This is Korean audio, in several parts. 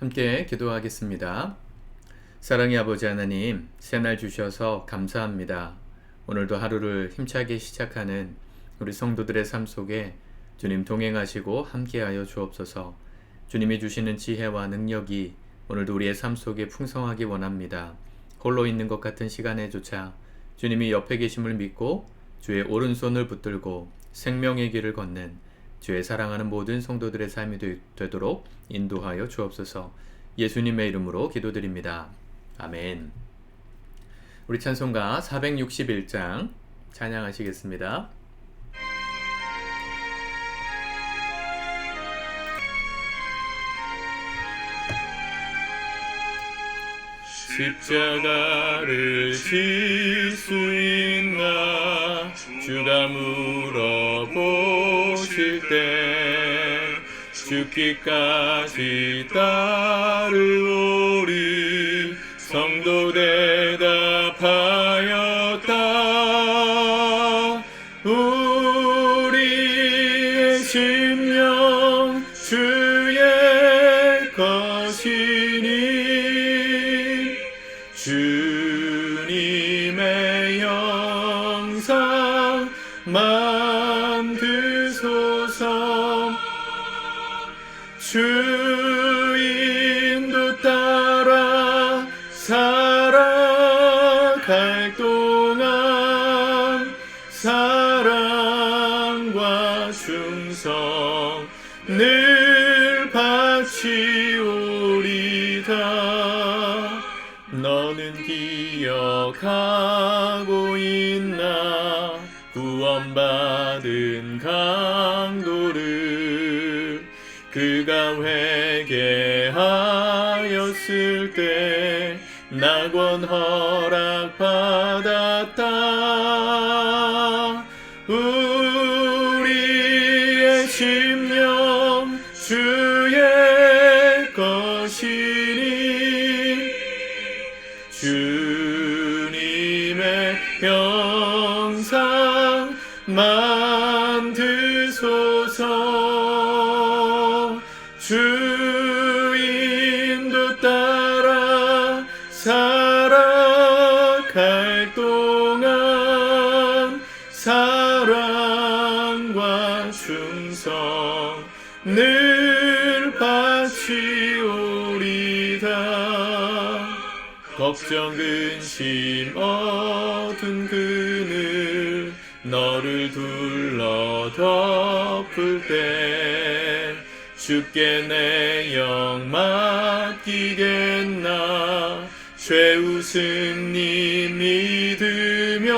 함께 기도하겠습니다. 사랑의 아버지 하나님, 새날 주셔서 감사합니다. 오늘도 하루를 힘차게 시작하는 우리 성도들의 삶 속에 주님 동행하시고 함께하여 주옵소서. 주님이 주시는 지혜와 능력이 오늘도 우리의 삶 속에 풍성하기 원합니다. 홀로 있는 것 같은 시간에조차 주님이 옆에 계심을 믿고 주의 오른손을 붙들고 생명의 길을 걷는 주의 사랑하는 모든 성도들의 삶이 되도록 인도하여 주옵소서. 예수님의 이름으로 기도드립니다. 아멘. 우리 찬송가 461장 찬양하시겠습니다. 십자가를 질 수 있나 주가 물어보실 때 죽기까지 따르오리 성도 대답하였다. 우리의 심 너는 기억하고 있나? 구원받은 강도를 그가 회개하였을 때 낙원 허락받았 형상 만드소서. 주인도 따라 살아갈 동안 사랑과 충성 늘 바치오리다. 걱정 근심 어 덮을 때 주께 내 영 맡기겠나? 죄우승 님 믿으며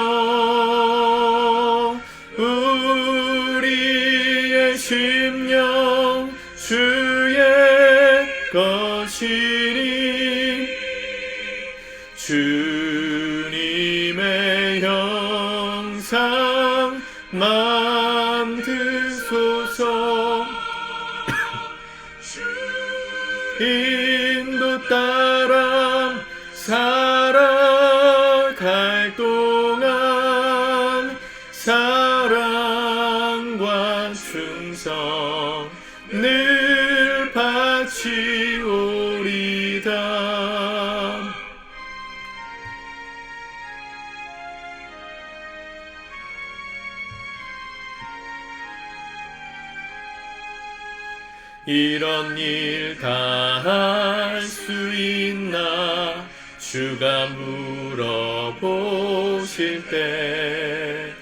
물어보실 때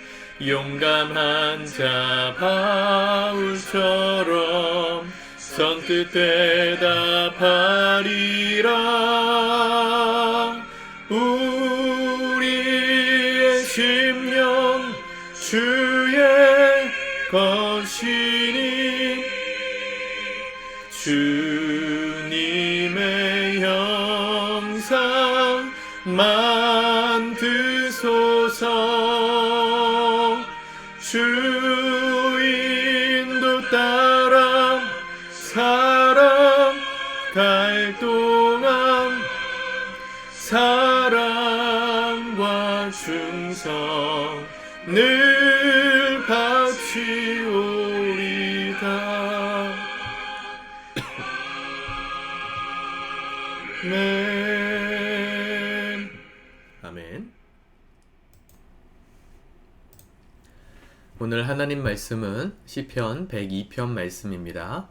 용감한 자 바울처럼 선뜻 대답하리라 갈 동안 사랑과 충성 늘 바치오리다 아멘. 아멘. 오늘 하나님 말씀은 시편 102편 말씀입니다.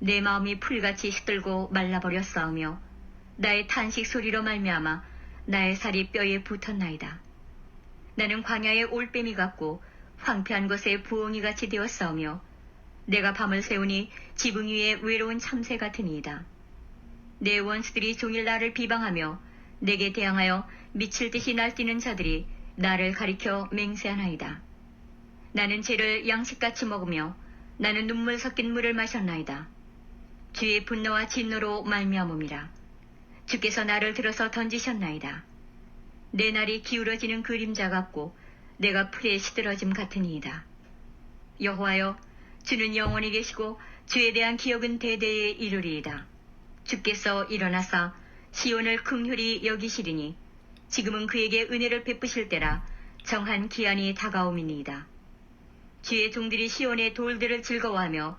내 마음이 풀같이 시들고 말라버렸사오며 나의 탄식 소리로 말미암아 나의 살이 뼈에 붙었나이다. 나는 광야의 올빼미 같고 황폐한 곳에 부엉이 같이 되었사오며 내가 밤을 새우니 지붕 위에 외로운 참새 같으니이다. 내 원수들이 종일 나를 비방하며 내게 대항하여 미칠 듯이 날뛰는 자들이 나를 가리켜 맹세하나이다. 나는 죄를 양식같이 먹으며 나는 눈물 섞인 물을 마셨나이다. 주의 분노와 진노로 말미암음이라. 주께서 나를 들어서 던지셨나이다. 내 날이 기울어지는 그림자 같고 내가 풀에 시들어짐 같으니이다. 여호와여, 주는 영원히 계시고 주에 대한 기억은 대대에 이르리이다. 주께서 일어나사 시온을 긍휼히 여기시리니 지금은 그에게 은혜를 베푸실 때라 정한 기한이 다가옴이니이다. 주의 종들이 시온의 돌들을 즐거워하며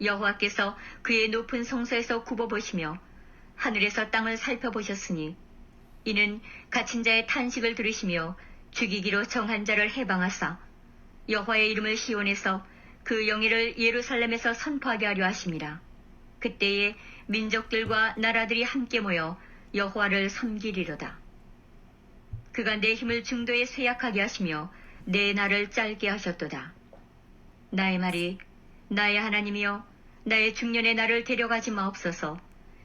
여호와께서 그의 높은 성소에서 굽어보시며 하늘에서 땅을 살펴보셨으니 이는 갇힌 자의 탄식을 들으시며 죽이기로 정한 자를 해방하사 여호와의 이름을 시온에서 그 영예를 예루살렘에서 선포하게 하려 하심이라. 그때에 민족들과 나라들이 함께 모여 여호와를 섬기리로다. 그가 내 힘을 중도에 쇠약하게 하시며 내 날을 짧게 하셨도다. 나의 말이 나의 하나님이여 나의 중년의 날을 데려가지 마옵소서.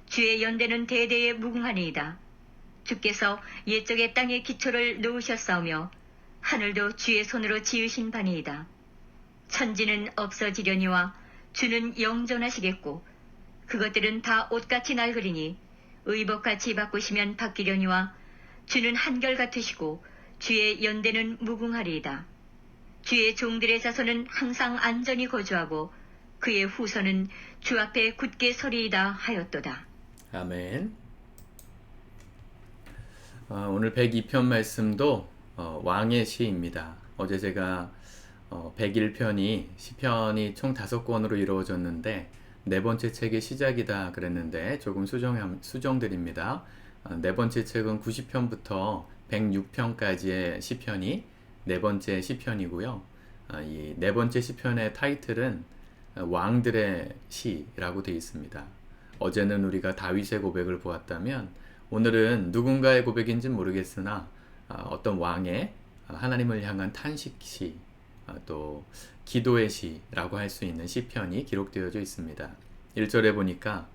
주의 연대는 대대에 무궁하니이다. 주께서 옛적의 땅의 기초를 놓으셨사오며 하늘도 주의 손으로 지으신 바니이다. 천지는 없어지려니와 주는 영존하시겠고 그것들은 다 옷같이 낡으리니 의복같이 바꾸시면 바뀌려니와 주는 한결 같으시고 주의 연대는 무궁하리이다. 주의 종들의 자손은 항상 안전히 거주하고 그의 후손은 주 앞에 굳게 서리이다 하였도다. 아멘. 어, 오늘 102편 말씀도 어, 왕의 시입니다. 어제 제가 어, 101편이 시편이 총 5권으로 이루어졌는데 네 번째 책의 시작이다 그랬는데 조금 수정 수정드립니다. 어, 네 번째 책은 90편부터 106편까지의 시편이 네 번째 시편이고요. 어, 이네 번째 시편의 타이틀은 왕들의 시라고 되어 있습니다. 어제는 우리가 다윗의 고백을 보았다면 오늘은 누군가의 고백인지 모르겠으나 어, 어떤 왕의 하나님을 향한 탄식시 어, 또 기도의 시라고 할 수 있는 시편이 기록되어져 있습니다. 1절에 보니까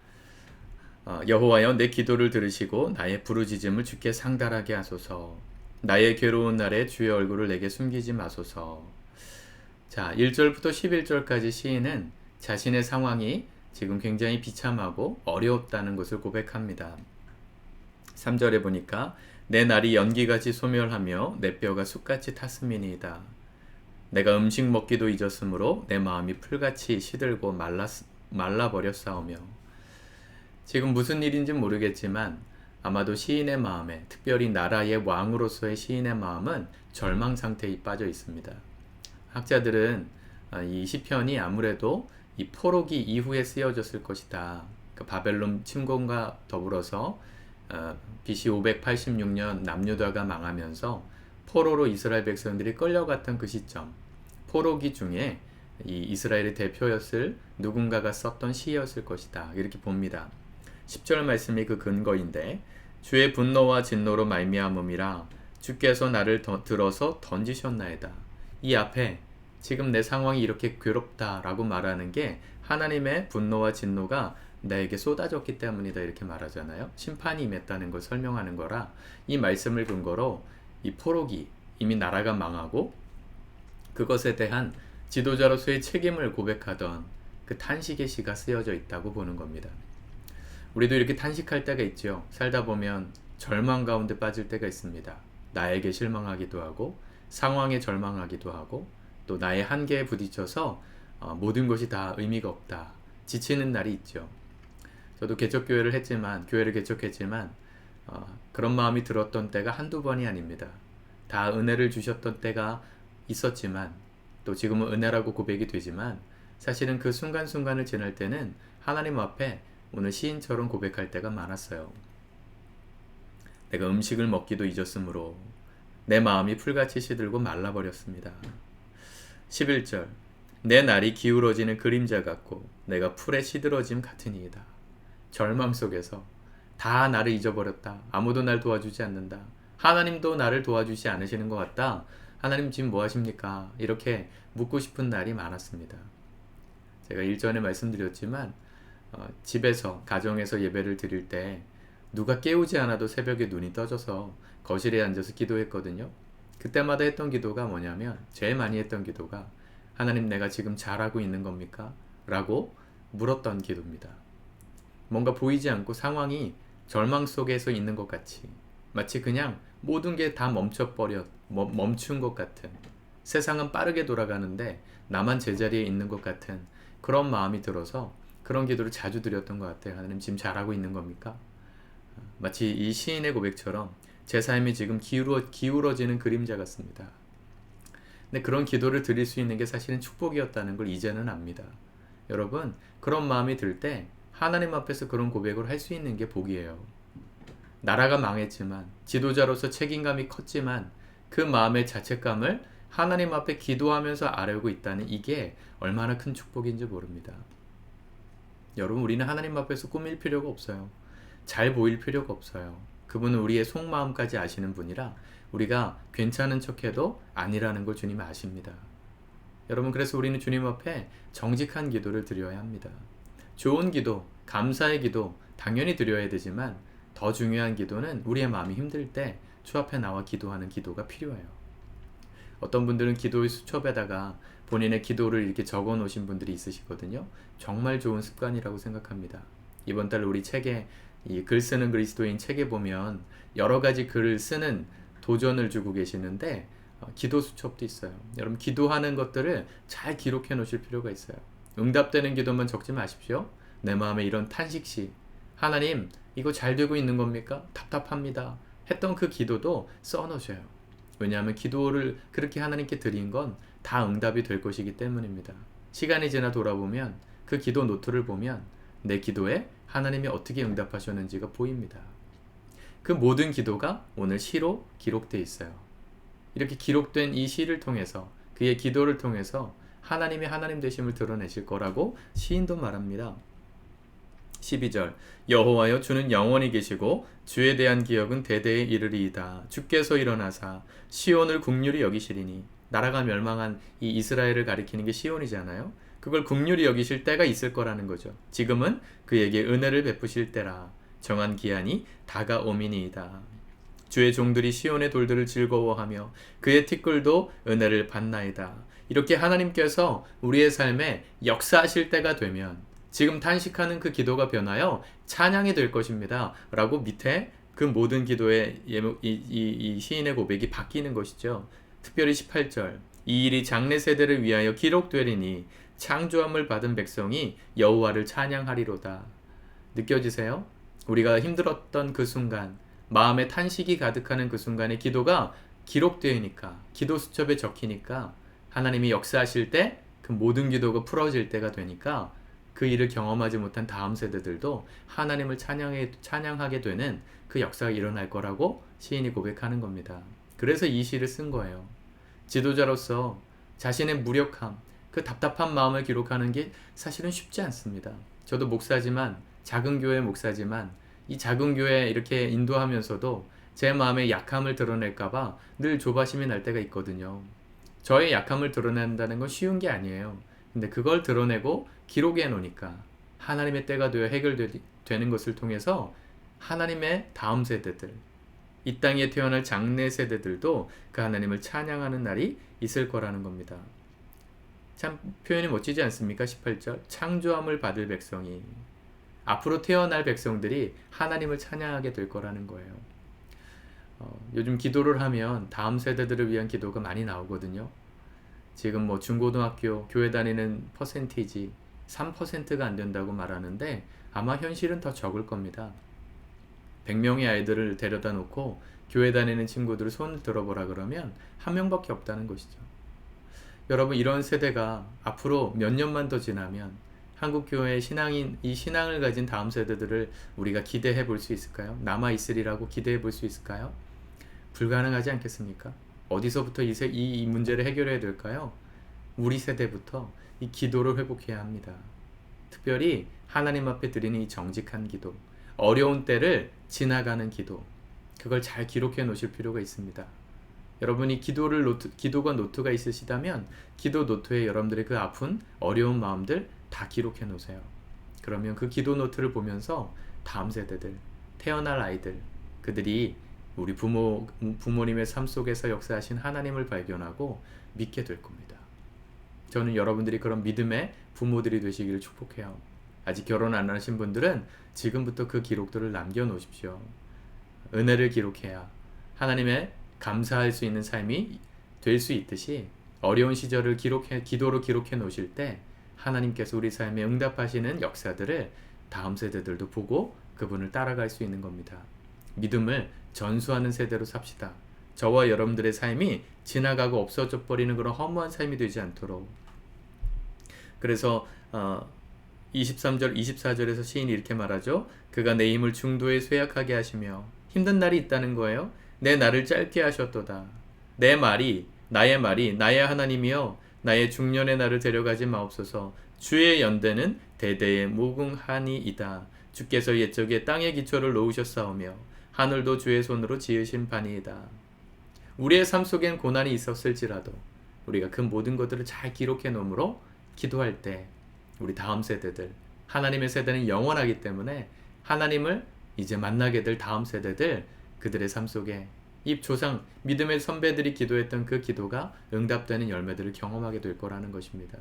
어, 여호와여 내 기도를 들으시고 나의 부르짖음을 주께 상달하게 하소서 나의 괴로운 날에 주의 얼굴을 내게 숨기지 마소서 자 1절부터 11절까지 시인은 자신의 상황이 지금 굉장히 비참하고 어려웠다는 것을 고백합니다. 3절에 보니까 내 날이 연기같이 소멸하며 내 뼈가 숯같이 탔음이니이다. 내가 음식 먹기도 잊었으므로 내 마음이 풀같이 시들고 말라, 말라버렸사오며 지금 무슨 일인지 모르겠지만 아마도 시인의 마음에 특별히 나라의 왕으로서의 시인의 마음은 절망 상태에 빠져 있습니다. 학자들은 아, 이 시편이 아무래도 이 포로기 이후에 쓰여졌을 것이다. 그 바벨론 침공과 더불어서 어, BC 586년 남유다가 망하면서 포로로 이스라엘 백성들이 끌려갔던 그 시점, 포로기 중에 이 이스라엘의 대표였을 누군가가 썼던 시였을 것이다. 이렇게 봅니다. 10절 말씀이 그 근거인데 주의 분노와 진노로 말미암음이라 주께서 나를 더- 들어서 던지셨나이다. 이 앞에 지금 내 상황이 이렇게 괴롭다 라고 말하는 게 하나님의 분노와 진노가 나에게 쏟아졌기 때문이다 이렇게 말하잖아요. 심판이 임했다는 걸 설명하는 거라 이 말씀을 근거로 이 포로기 이미 나라가 망하고 그것에 대한 지도자로서의 책임을 고백하던 그 탄식의 시가 쓰여져 있다고 보는 겁니다. 우리도 이렇게 탄식할 때가 있죠. 살다 보면 절망 가운데 빠질 때가 있습니다. 나에게 실망하기도 하고 상황에 절망하기도 하고 또 나의 한계에 부딪혀서 어, 모든 것이 다 의미가 없다. 지치는 날이 있죠. 저도 개척교회를 했지만 교회를 개척했지만 어, 그런 마음이 들었던 때가 한두 번이 아닙니다. 다 은혜를 주셨던 때가 있었지만 또 지금은 은혜라고 고백이 되지만 사실은 그 순간순간을 지날 때는 하나님 앞에 오늘 시인처럼 고백할 때가 많았어요. 내가 음식을 먹기도 잊었으므로 내 마음이 풀같이 시들고 말라버렸습니다. 11절 내 날이 기울어지는 그림자 같고 내가 풀에 시들어짐 같으니이다. 절망 속에서 다 나를 잊어버렸다. 아무도 날 도와주지 않는다. 하나님도 나를 도와주지 않으시는 것 같다. 하나님 지금 뭐 하십니까? 이렇게 묻고 싶은 날이 많았습니다. 제가 일전에 말씀드렸지만 어, 집에서 가정에서 예배를 드릴 때 누가 깨우지 않아도 새벽에 눈이 떠져서 거실에 앉아서 기도했거든요. 그때마다 했던 기도가 뭐냐면 제일 많이 했던 기도가 하나님 내가 지금 잘하고 있는 겁니까? 라고 물었던 기도입니다. 뭔가 보이지 않고 상황이 절망 속에서 있는 것 같이 마치 그냥 모든 게 다 멈춰버려 멈- 멈춘 것 같은 세상은 빠르게 돌아가는데 나만 제자리에 있는 것 같은 그런 마음이 들어서 그런 기도를 자주 드렸던 것 같아요. 하나님 지금 잘하고 있는 겁니까? 마치 이 시인의 고백처럼 제 삶이 지금 기울어, 기울어지는 그림자 같습니다. 근데 그런 기도를 드릴 수 있는 게 사실은 축복이었다는 걸 이제는 압니다. 여러분, 그런 마음이 들 때 하나님 앞에서 그런 고백을 할 수 있는 게 복이에요. 나라가 망했지만, 지도자로서 책임감이 컸지만, 그 마음의 자책감을 하나님 앞에 기도하면서 아뢰고 있다는 이게 얼마나 큰 축복인지 모릅니다. 여러분, 우리는 하나님 앞에서 꾸밀 필요가 없어요. 잘 보일 필요가 없어요. 그분은 우리의 속마음까지 아시는 분이라 우리가 괜찮은 척해도 아니라는 걸 주님이 아십니다. 여러분 그래서 우리는 주님 앞에 정직한 기도를 드려야 합니다. 좋은 기도, 감사의 기도 당연히 드려야 되지만 더 중요한 기도는 우리의 마음이 힘들 때 주 앞에 나와 기도하는 기도가 필요해요. 어떤 분들은 기도의 수첩에다가 본인의 기도를 이렇게 적어 놓으신 분들이 있으시거든요. 정말 좋은 습관이라고 생각합니다. 이번 달 우리 책에 이 글 쓰는 그리스도인 책에 보면 여러 가지 글을 쓰는 도전을 주고 계시는데 어, 기도 수첩도 있어요. 여러분 기도하는 것들을 잘 기록해 놓으실 필요가 있어요. 응답되는 기도만 적지 마십시오. 내 마음에 이런 탄식시 하나님 이거 잘 되고 있는 겁니까? 답답합니다. 했던 그 기도도 써 놓으셔요. 왜냐하면 기도를 그렇게 하나님께 드린 건 다 응답이 될 것이기 때문입니다. 시간이 지나 돌아보면 그 기도 노트를 보면 내 기도에 하나님이 어떻게 응답하셨는지가 보입니다. 그 모든 기도가 오늘 시로 기록되어 있어요. 이렇게 기록된 이 시를 통해서 그의 기도를 통해서 하나님의 하나님 되심을 드러내실 거라고 시인도 말합니다. 12절 여호와여 주는 영원히 계시고 주에 대한 기억은 대대에 이르리이다. 주께서 일어나사 시온을 국률이 여기시리니 나라가 멸망한 이 이스라엘을 가리키는 게 시온이잖아요. 그걸 국률이 여기실 때가 있을 거라는 거죠. 지금은 그에게 은혜를 베푸실 때라 정한 기한이 다가오미니이다. 주의 종들이 시온의 돌들을 즐거워하며 그의 티끌도 은혜를 받나이다. 이렇게 하나님께서 우리의 삶에 역사하실 때가 되면 지금 탄식하는 그 기도가 변하여 찬양이 될 것입니다. 라고 밑에 그 모든 기도의 예목, 이, 이, 이 시인의 고백이 바뀌는 것이죠. 특별히 18절 이 일이 장래 세대를 위하여 기록되리니 창조함을 받은 백성이 여호와를 찬양하리로다. 느껴지세요? 우리가 힘들었던 그 순간, 마음에 탄식이 가득하는 그 순간에 기도가 기록되니까, 기도 수첩에 적히니까 하나님이 역사하실 때 그 모든 기도가 풀어질 때가 되니까 그 일을 경험하지 못한 다음 세대들도 하나님을 찬양해, 찬양하게 되는 그 역사가 일어날 거라고 시인이 고백하는 겁니다. 그래서 이 시를 쓴 거예요. 지도자로서 자신의 무력함, 그 답답한 마음을 기록하는 게 사실은 쉽지 않습니다. 저도 목사지만 작은 교회 목사지만 이 작은 교회 이렇게 인도하면서도 제 마음의 약함을 드러낼까봐 늘 조바심이 날 때가 있거든요. 저의 약함을 드러낸다는 건 쉬운 게 아니에요. 근데 그걸 드러내고 기록해 놓으니까 하나님의 때가 되어 해결되는 것을 통해서 하나님의 다음 세대들, 이 땅에 태어날 장래 세대들도 그 하나님을 찬양하는 날이 있을 거라는 겁니다. 참 표현이 멋지지 않습니까? 18절. 창조함을 받을 백성이 앞으로 태어날 백성들이 하나님을 찬양하게 될 거라는 거예요. 어, 요즘 기도를 하면 다음 세대들을 위한 기도가 많이 나오거든요. 지금 뭐 중고등학교 교회 다니는 퍼센티지 3%가 안 된다고 말하는데 아마 현실은 더 적을 겁니다. 100명의 아이들을 데려다 놓고 교회 다니는 친구들을 손을 들어보라 그러면 한 명밖에 없다는 것이죠. 여러분 이런 세대가 앞으로 몇 년만 더 지나면 한국 교회의 신앙인 이 신앙을 가진 다음 세대들을 우리가 기대해 볼 수 있을까요? 남아 있으리라고 기대해 볼 수 있을까요? 불가능하지 않겠습니까? 어디서부터 이, 세, 이, 이 문제를 해결해야 될까요? 우리 세대부터 이 기도를 회복해야 합니다. 특별히 하나님 앞에 드리는 이 정직한 기도, 어려운 때를 지나가는 기도, 그걸 잘 기록해 놓으실 필요가 있습니다. 여러분이 기도를 노트, 기도가 노트가 있으시다면 기도 노트에 여러분들의 그 아픈 어려운 마음들 다 기록해 놓으세요. 그러면 그 기도 노트를 보면서 다음 세대들, 태어날 아이들, 그들이 우리 부모 부모님의 삶 속에서 역사하신 하나님을 발견하고 믿게 될 겁니다. 저는 여러분들이 그런 믿음의 부모들이 되시기를 축복해요. 아직 결혼 안 하신 분들은 지금부터 그 기록들을 남겨 놓으십시오. 은혜를 기록해야 하나님의 감사할 수 있는 삶이 될 수 있듯이 어려운 시절을 기록해 기도로 기록해 놓으실 때 하나님께서 우리 삶에 응답하시는 역사들을 다음 세대들도 보고 그분을 따라갈 수 있는 겁니다. 믿음을 전수하는 세대로 삽시다. 저와 여러분들의 삶이 지나가고 없어져 버리는 그런 허무한 삶이 되지 않도록. 그래서 어, 23절, 24절에서 시인이 이렇게 말하죠. 그가 내 힘을 중도에 쇠약하게 하시며 힘든 날이 있다는 거예요. 내 날을 짧게 하셨도다. 내 말이 나의 말이 나의 하나님이여 나의 중년의 날을 데려가지 마옵소서. 주의 연대는 대대의 무궁하니이다. 주께서 옛적에 땅의 기초를 놓으셨사오며 하늘도 주의 손으로 지으신 바니이다. 우리의 삶 속엔 고난이 있었을지라도 우리가 그 모든 것들을 잘 기록해 놓으므로 기도할 때 우리 다음 세대들 하나님의 세대는 영원하기 때문에 하나님을 이제 만나게 될 다음 세대들 그들의 삶 속에 이 조상 믿음의 선배들이 기도했던 그 기도가 응답되는 열매들을 경험하게 될 거라는 것입니다.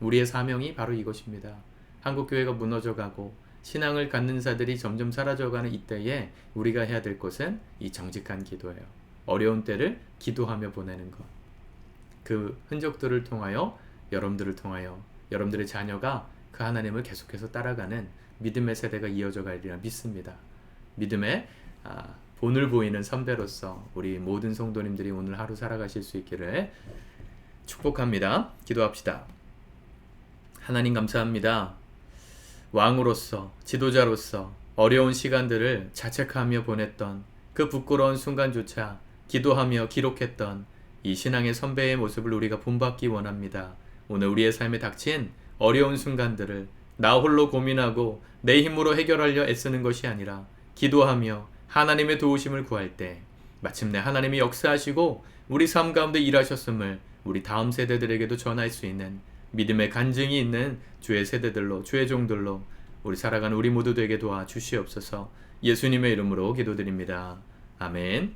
우리의 사명이 바로 이것입니다. 한국 교회가 무너져가고 신앙을 갖는 자들이 점점 사라져가는 이때에 우리가 해야 될 것은 이 정직한 기도예요. 어려운 때를 기도하며 보내는 것. 그 흔적들을 통하여 여러분들을 통하여 여러분들의 자녀가 그 하나님을 계속해서 따라가는 믿음의 세대가 이어져 가리라 믿습니다. 믿음의 아, 본을 보이는 선배로서 우리 모든 성도님들이 오늘 하루 살아가실 수 있기를 축복합니다. 기도합시다. 하나님 감사합니다. 왕으로서 지도자로서 어려운 시간들을 자책하며 보냈던 그 부끄러운 순간조차 기도하며 기록했던 이 신앙의 선배의 모습을 우리가 본받기 원합니다. 오늘 우리의 삶에 닥친 어려운 순간들을 나 홀로 고민하고 내 힘으로 해결하려 애쓰는 것이 아니라 기도하며 하나님의 도우심을 구할 때 마침내 하나님이 역사하시고 우리 삶 가운데 일하셨음을 우리 다음 세대들에게도 전할 수 있는 믿음의 간증이 있는 주의 세대들로 주의 종들로 우리 살아가는 우리 모두 되게 도와 주시옵소서 예수님의 이름으로 기도드립니다. 아멘.